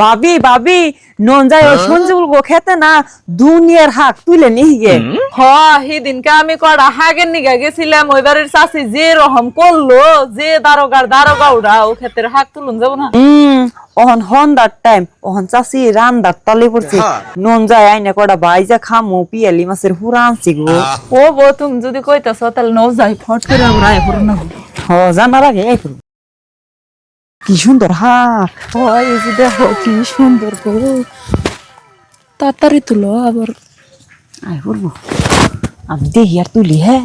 ভাবি ভাবি নন যাই ওই সঞ্জীবুল গো খেতে না দুনিয়ার হাক তুলে নিয়ে গে। হ সেদিনকে আমি কড়া হাগের নিগা গেছিলাম ওই বাড়ির চাষি যে রকম করল যে দারোগার দারোগা উড়া ও ক্ষেত্রে হাক তুলুন যাব না? হুম ওহন হন্দার টাইম ওহন চাষি রান্দার তলে পড়ছে। নন যায় আইনে কটা বাইজা খামু পিয়ালি মাছের হুরা আনছি গো। ও বো তুমি যদি কইতাছ তাহলে নৌ যাই ফট করে না হ জানার আগে এই। কি সুন্দর হাক হয় যে দেখো কি সুন্দর গো। তাড়াতাড়ি তুলো আবার। আই করব আমি দেখি আর তুলি হ্যাঁ?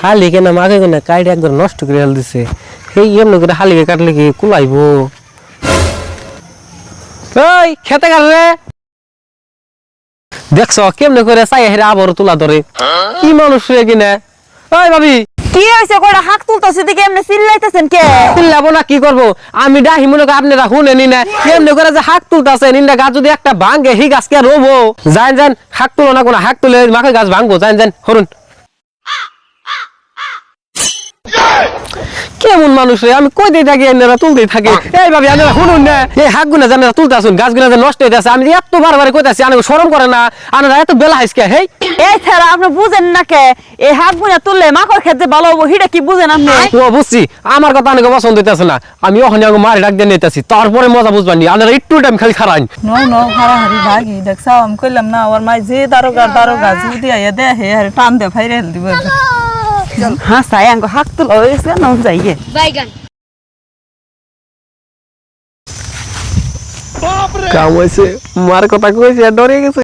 হালি কেন মাকে কেন? কাইড একদম নষ্ট করে ফেল দিছে এই এমনি করে হালিকে কাটলে কি কুলাইব? ওই খেতে কাটলে দেখছ কেমনে করে চাই হেরে আবার তুলা ধরে। কি মানুষ রে কিনা ওই ভাবি কি হয়েছে? কইরা হাক তুলতেছে দিকে এমনি চিল্লাইতেছেন কে? চিল্লাবো না, কি করব? আমি ডাহি, মনে করি আপনারা শুনেনি না। এমনি করে যে হাক তুলতাছেন নিন্দা গাছ যদি একটা ভাঙে, সেই গাছকে রবো। যান যান হাক তুলো না কোনো, হাক তুলে মাকে গাছ ভাঙবো। যান যান হরুন কেমন মানুষ রে? আমি কই দিয়ে থাকি? এনারা তুলতেই থাকি। এই ভাবি আপনারা শুনুন না। এই হাক গুনা জানেন তুলতে আসুন গাছ গুনা যে নষ্ট আছে আমি এত বার বার কইতাছি আনে শরম করে না। আনারা এত বেলা হাইসকে হেই। এই ছাড়া আপনি বুঝেন না কে? এই তুললে মাকড় খেতে ভালো হব হিটা কি বুঝেন আপনি? ও বুঝছি। আমার কথা অনেক পছন্দ হইতেছে না। আমি ওখানে আগে মারি ডাক দিয়ে নিতেছি। তারপরে মজা বুঝবানি আপনারা একটু টাইম খালি খারাইন। নো নো হারাহারি ভাগি দেখছাও আমি কইলাম না ওর মাই যে দারোগার দারোগা যদি আইয়া দেখে আরে টান দে ফাইরে হেল দিব। হ্যাঁ সাই আঙ্গ হাক তুলা হয়েছে নন যাইয়ে বাইগান কাম হয়েছে মার কথা কইছে ডরে গেছে